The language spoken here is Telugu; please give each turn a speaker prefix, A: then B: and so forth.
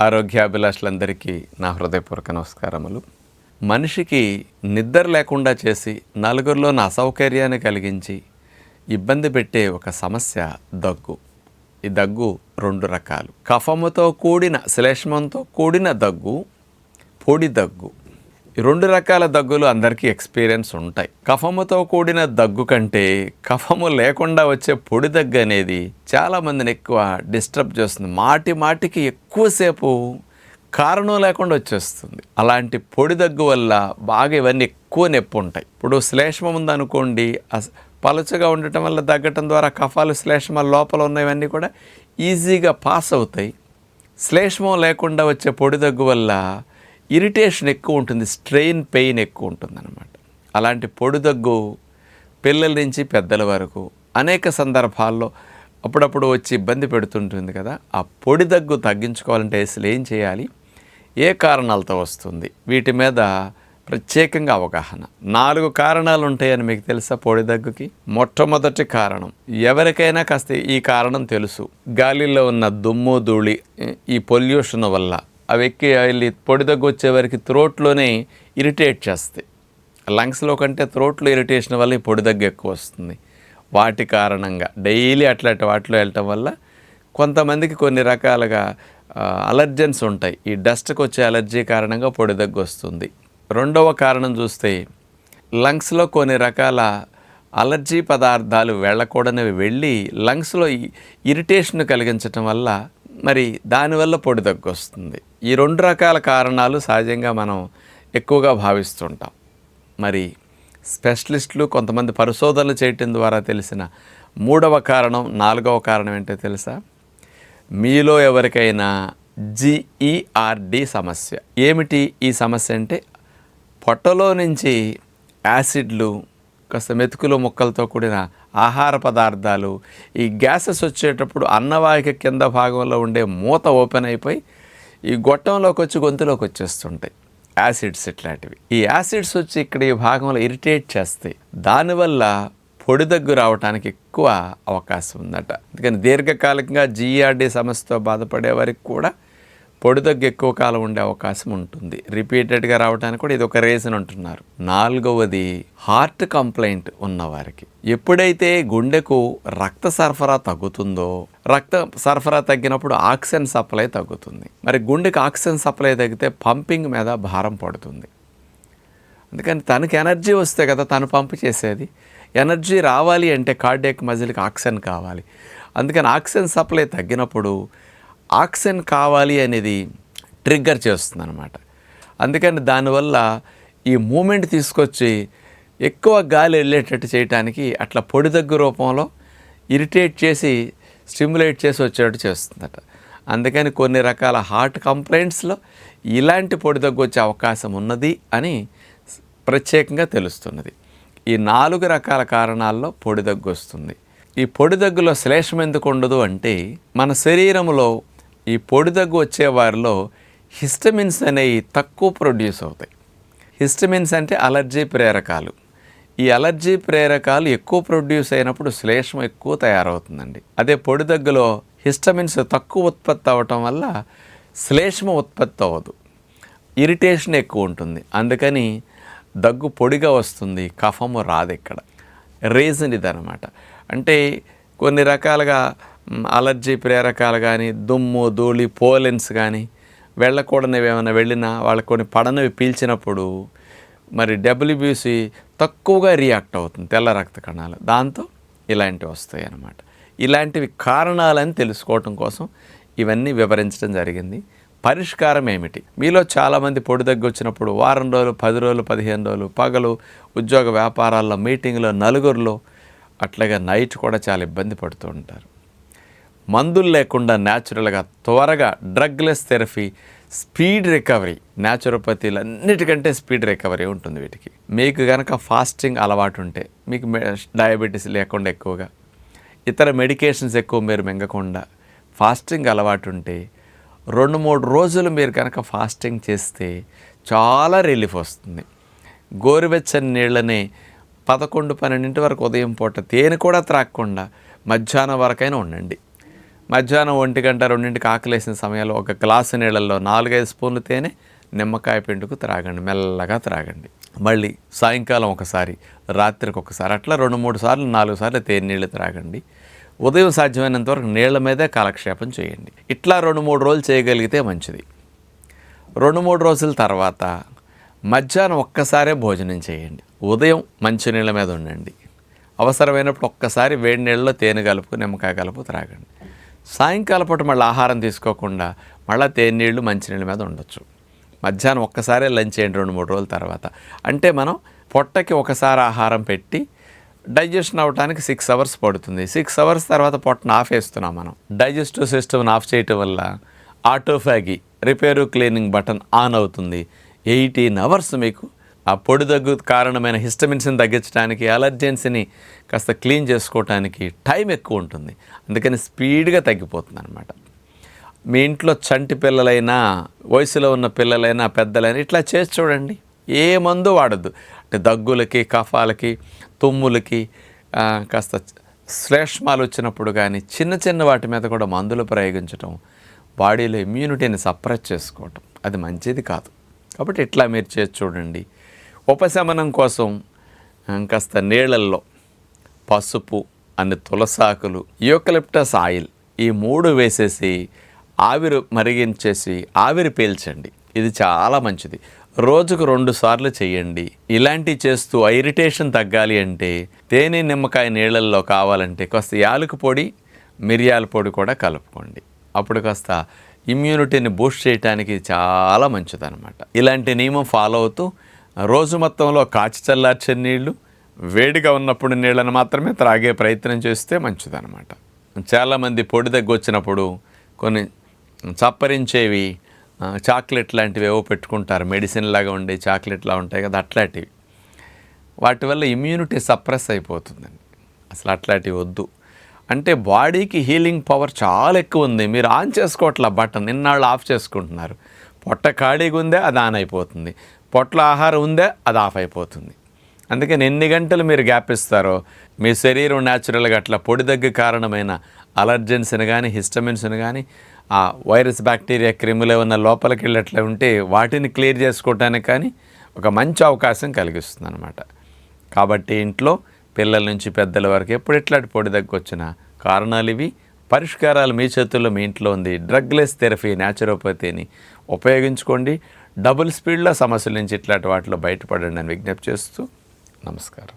A: ఆరోగ్యాభిలాషులందరికీ నా హృదయపూర్వక నమస్కారములు. మనిషికి నిద్ర లేకుండా చేసి నలుగురిలోని అసౌకర్యాన్ని కలిగించి ఇబ్బంది పెట్టే ఒక సమస్య దగ్గు. ఈ దగ్గు రెండు రకాలు. కఫముతో కూడిన శ్లేష్మంతో కూడిన దగ్గు పొడి దగ్గు. రెండు రకాల దగ్గులు అందరికీ ఎక్స్పీరియన్స్ ఉంటాయి. కఫముతో కూడిన దగ్గు కంటే కఫము లేకుండా వచ్చే పొడి దగ్గు అనేది చాలామందిని ఎక్కువ డిస్టర్బ్ చేస్తుంది. మాటి మాటికి ఎక్కువసేపు కారణం లేకుండా వచ్చేస్తుంది. అలాంటి పొడి దగ్గు వల్ల బాగా ఇవన్నీ ఎక్కువ నొప్పి ఉంటాయి. ఇప్పుడు శ్లేష్మం ఉందనుకోండి పలుచగా ఉండటం వల్ల తగ్గటం ద్వారా కఫాలు శ్లేష్మాలు లోపల ఉన్నవన్నీ కూడా ఈజీగా పాస్ అవుతాయి. శ్లేష్మం లేకుండా వచ్చే పొడి దగ్గు వల్ల ఇరిటేషన్ ఎక్కువ ఉంటుంది స్ట్రెయిన్ పెయిన్ ఎక్కువ ఉంటుంది అనమాట అలాంటి పొడి దగ్గు పిల్లల నుంచి పెద్దల వరకు అనేక సందర్భాల్లో అప్పుడప్పుడు వచ్చి ఇబ్బంది పెడుతుంటుంది కదా ఆ పొడి దగ్గు తగ్గించుకోవాలంటే అసలు ఏం చేయాలి? ఏ కారణాలతో వస్తుంది? వీటి మీద ప్రత్యేకంగా అవగాహన. నాలుగు కారణాలు ఉంటాయని మీకు తెలుసా పొడి దగ్గుకి మొట్టమొదటి కారణం ఎవరికైనా కాస్త ఈ కారణం తెలుసు. గాలిలో ఉన్న దుమ్ము ధూళి ఈ పొల్యూషన్ వల్ల అవి ఎక్కి వెళ్ళి పొడి దగ్గు వచ్చే వరకు త్రోట్లోనే ఇరిటేట్ చేస్తాయి. లంగ్స్లో కంటే త్రోట్లో ఇరిటేషన్ వల్ల ఈ పొడి దగ్గు ఎక్కువ వస్తుంది. వాటి కారణంగా డైలీ అట్లాంటి వాటిలో వెళ్ళటం వల్ల కొంతమందికి కొన్ని రకాలుగా అలర్జెన్స్ ఉంటాయి. ఈ డస్ట్కి వచ్చే అలర్జీ కారణంగా పొడి దగ్గు వస్తుంది. రెండవ కారణం చూస్తే లంగ్స్లో కొన్ని రకాల అలర్జీ పదార్థాలు వెళ్ళకూడనివి వెళ్ళి లంగ్స్లో ఇరిటేషన్ కలిగించటం వల్ల మరి దానివల్ల పొడి దగ్గు వస్తుంది ఈ రెండు రకాల కారణాలు సహజంగా మనం ఎక్కువగా భావిస్తుంటాం. మరి స్పెషలిస్టులు కొంతమంది పరిశోధనలు చేయటం ద్వారా తెలిసిన మూడవ కారణం నాలుగవ కారణం ఏంటో తెలుసా? మీలో ఎవరికైనా జిఈఆర్డి సమస్య. ఏమిటి ఈ సమస్య అంటే పొట్టలో నుంచి యాసిడ్లు కాస్త మెతుకులు ముక్కలతో కూడిన ఆహార పదార్థాలు. ఈ గ్యాసెస్ వచ్చేటప్పుడు అన్నవాహిక కింద భాగంలో ఉండే మూత ఓపెన్ అయిపోయి ఈ గొట్టంలోకి వచ్చి గొంతులోకి వచ్చేస్తుంటాయి. యాసిడ్స్ ఇట్లాంటివి. ఈ యాసిడ్స్ వచ్చి ఇక్కడ ఈ భాగంలో ఇరిటేట్ చేస్తాయి. దానివల్ల పొడి దగ్గు రావడానికి ఎక్కువ అవకాశం ఉందట. అందుకని దీర్ఘకాలికంగా జీఆర్డీ సమస్యతో బాధపడే వారికి కూడా పొడి దగ్గు ఎక్కువ కాలం ఉండే అవకాశం ఉంటుంది. రిపీటెడ్గా రావడానికి కూడా ఇది ఒక రీజన్ అంటున్నారు. నాలుగవది హార్ట్ కంప్లైంట్ ఉన్నవారికి. ఎప్పుడైతే గుండెకు రక్త సరఫరా తగ్గుతుందో రక్త సరఫరా తగ్గినప్పుడు ఆక్సిజన్ సప్లై తగ్గుతుంది. మరి గుండెకి ఆక్సిజన్ సప్లై తగ్గితే పంపింగ్ మీద భారం పడుతుంది. అందుకని తనకి ఎనర్జీ వస్తే కదా తను పంపు చేసేది. ఎనర్జీ రావాలి అంటే కార్డియక్ మజిల్కి ఆక్సిజన్ కావాలి. అందుకని ఆక్సిజన్ సప్లై తగ్గినప్పుడు ఆక్సిజన్ కావాలి అనేది ట్రిగ్గర్ చేస్తుంది అనమాట అందుకని దానివల్ల ఈ మూమెంట్ తీసుకొచ్చి ఎక్కువ గాలి వెళ్ళేటట్టు చేయడానికి అట్లా పొడి దగ్గు రూపంలో ఇరిటేట్ చేసి స్టిమ్యులేట్ చేసి వచ్చేటట్టు చేస్తుందట. అందుకని కొన్ని రకాల హార్ట్ కంప్లైంట్స్లో ఇలాంటి పొడి దగ్గు వచ్చే అవకాశం ఉన్నది అని ప్రత్యేకంగా తెలుస్తున్నది. ఈ నాలుగు రకాల కారణాల్లో పొడి దగ్గు వస్తుంది. ఈ పొడి దగ్గులో శ్లేషం ఎందుకు ఉండదు అంటే మన శరీరంలో ఈ పొడి దగ్గు వచ్చే వారిలో హిస్టమిన్స్ అనేవి తక్కువ ప్రొడ్యూస్ అవుతాయి. హిస్టమిన్స్ అంటే అలర్జీ ప్రేరకాలు. ఈ అలర్జీ ప్రేరకాలు ఎక్కువ ప్రొడ్యూస్ అయినప్పుడు శ్లేషం ఎక్కువ తయారవుతుందండి. అదే పొడి దగ్గులో హిస్టమిన్స్ తక్కువ ఉత్పత్తి అవ్వటం వల్ల శ్లేష్మ ఉత్పత్తి అవ్వదు. ఇరిటేషన్ ఎక్కువ ఉంటుంది. అందుకని దగ్గు పొడిగా వస్తుంది కఫము రాదు ఇక్కడ. రీజన్ ఇదనమాట అంటే కొన్ని రకాలుగా అలర్జీ ప్రేరకాలు కానీ దుమ్ము ధూళి పోలెన్స్ కానీ వెళ్ళకూడనివి ఏమైనా వెళ్ళినా వాళ్ళ కొన్ని పడనవి పీల్చినప్పుడు మరి డబ్ల్యూబీసీ తక్కువగా రియాక్ట్ అవుతుంది తెల్ల రక్త కణాలు. దాంతో ఇలాంటివి వస్తాయి అన్నమాట. ఇలాంటివి కారణాలని తెలుసుకోవటం కోసం ఇవన్నీ వివరించడం జరిగింది. పరిష్కారం ఏమిటి? మీలో చాలామంది పొడి దగ్గు వచ్చినప్పుడు వారం రోజులు పది రోజులు పదిహేను రోజులు పగలు ఉద్యోగ వ్యాపారాల్లో మీటింగ్లో నలుగురిలో అట్లాగే నైట్ కూడా చాలా ఇబ్బంది పడుతూ ఉంటారు. మందులు లేకుండా న్యాచురల్గా త్వరగా డ్రగ్లెస్ థెరపీ స్పీడ్ రికవరీ న్యాచురోపతిలు అన్నిటికంటే స్పీడ్ రికవరీ ఉంటుంది వీటికి. మీకు కనుక ఫాస్టింగ్ అలవాటు ఉంటే మీకు మె- డయాబెటీస్ లేకుండా ఎక్కువగా ఇతర మెడికేషన్స్ ఎక్కువ మీరు మింగకుండా ఫాస్టింగ్ అలవాటు ఉంటే రెండు మూడు రోజులు మీరు కనుక ఫాస్టింగ్ చేస్తే చాలా రిలీఫ్ వస్తుంది. గోరువెచ్చని నీళ్ళని పదకొండు పన్నెండింటి వరకు ఉదయం పూట తేనె కూడా త్రాక్కుండా మధ్యాహ్నం వరకైనా ఉండండి. మధ్యాహ్నం ఒంటి గంట రెండింటికి ఆకలేసిన సమయంలో ఒక గ్లాసు నీళ్ళల్లో నాలుగైదు స్పూన్లు తేనె నిమ్మకాయ పిండుకు త్రాగండి మెల్లగా త్రాగండి. మళ్ళీ సాయంకాలం ఒకసారి రాత్రికి ఒకసారి అట్లా రెండు మూడు సార్లు నాలుగు సార్లు తేనె నీళ్ళు త్రాగండి. ఉదయం సాధ్యమైనంత వరకు నీళ్ళ మీదే కాలక్షేపం చేయండి. ఇట్లా రెండు మూడు రోజులు చేయగలిగితే మంచిది. రెండు మూడు రోజుల తర్వాత మధ్యాహ్నం ఒక్కసారే భోజనం చేయండి. ఉదయం మంచినీళ్ళ మీద ఉండండి. అవసరమైనప్పుడు ఒక్కసారి వేడి నీళ్ళలో తేనె కలుపు నిమ్మకాయ కలుపు త్రాగండి. సాయంకాల పూట మళ్ళీ ఆహారం తీసుకోకుండా మళ్ళీ తేనీళ్ళు మంచినీళ్ళ మీద ఉండొచ్చు. మధ్యాహ్నం ఒక్కసారే లంచ్ చేయండి రెండు మూడు రోజుల తర్వాత. అంటే మనం పొట్టకి ఒకసారి ఆహారం పెట్టి డైజెషన్ అవ్వడానికి సిక్స్ అవర్స్ పడుతుంది. సిక్స్ అవర్స్ తర్వాత పొట్టను ఆఫ్ వేస్తున్నాం మనం. డైజెస్టివ్ సిస్టమ్ని ఆఫ్ చేయటం వల్ల autophagy repair cleaning button on అవుతుంది. ఎయిటీన్ అవర్స్ మీకు ఆ పొడి దగ్గు కారణమైన హిస్టమిన్స్ని తగ్గించడానికి అలర్జెన్సీని కాస్త క్లీన్ చేసుకోవటానికి టైం ఎక్కువ ఉంటుంది. అందుకని స్పీడ్గా తగ్గిపోతుంది అనమాట మీ ఇంట్లో చంటి పిల్లలైనా వయసులో ఉన్న పిల్లలైనా పెద్దలైనా ఇట్లా చేసి చూడండి. ఏ మందు వాడద్దు. అంటే దగ్గులకి కఫాలకి తుమ్ములకి కాస్త శ్లేష్మాలు వచ్చినప్పుడు కానీ చిన్న చిన్న వాటి మీద కూడా మందులు ప్రయోగించటం బాడీలో ఇమ్యూనిటీని సప్రెస్ చేసుకోవటం అది మంచిది కాదు. కాబట్టి ఇట్లా మీరు చేసి చూడండి. ఉపశమనం కోసం కాస్త నీళ్ళల్లో పసుపు అన్ని తులసాకులు యూకలిప్టస్ ఆయిల్ ఈ మూడు వేసేసి ఆవిరి మరిగించేసి ఆవిరి పీల్చండి. ఇది చాలా మంచిది. రోజుకు రెండు సార్లు చేయండి. ఇలాంటివి చేస్తూ ఇరిటేషన్ తగ్గాలి అంటే తేనె నిమ్మకాయ నీళ్ళల్లో కావాలంటే కాస్త యాలకు పొడి మిరియాల పొడి కూడా కలుపుకోండి. అప్పుడు కాస్త ఇమ్యూనిటీని బూస్ట్ చేయడానికి చాలా మంచిదన్నమాట. ఇలాంటి నియమం ఫాలో అవుతూ రోజు మొత్తంలో కాచి చల్లార్చే నీళ్ళు వేడిగా ఉన్నప్పుడు నీళ్ళను మాత్రమే త్రాగే ప్రయత్నం చేస్తే మంచిదన్నమాట. చాలామంది పొడి దగ్గు వచ్చినప్పుడు కొన్ని చప్పరించేవి చాక్లెట్ లాంటివి ఏవో పెట్టుకుంటారు. మెడిసిన్ లాగా ఉండే చాక్లెట్లా ఉంటాయి కదా అట్లాంటివి. వాటి వల్ల ఇమ్యూనిటీ సప్రెస్ అయిపోతుందండి. అసలు అట్లాంటివి వద్దు. అంటే బాడీకి హీలింగ్ పవర్ చాలా ఎక్కువ ఉంది. మీరు ఆన్ చేసుకోవట్లా బటన్ నిన్నాళ్ళు ఆఫ్ చేసుకుంటున్నారు. పొట్ట ఖాళీగా ఉందే అది ఆన్ అయిపోతుంది. పొట్ల ఆహారం ఉందే అది ఆఫ్ అయిపోతుంది. అందుకని ఎన్ని గంటలు మీరు గ్యాప్ ఇస్తారో మీ శరీరం న్యాచురల్గా అట్లా పొడి దగ్గు కారణమైన అలర్జెన్స్ని కానీ హిస్టమిన్స్ని కానీ ఆ వైరస్ బ్యాక్టీరియా క్రిములు ఏమన్నా లోపలికి వెళ్ళట్లే ఉంటే వాటిని క్లియర్ చేసుకోవటానికి కానీ ఒక మంచి అవకాశం కలిగిస్తుంది అనమాట కాబట్టి ఇంట్లో పిల్లల నుంచి పెద్దల వరకు ఎప్పుడు ఇట్లాంటి పొడి దగ్గు వచ్చినా కారణాలు ఇవి. పరిష్కారాలు మీ చేతుల్లో మీ ఇంట్లో ఉంది. డ్రగ్లెస్ థెరపీ న్యాచురోపతిని ఉపయోగించుకోండి. డబుల్ స్పీడ్లో సమస్యల నుంచి ఇట్లాంటి వాటిలో బయటపడండి అని విజ్ఞప్తి చేస్తూ నమస్కారం.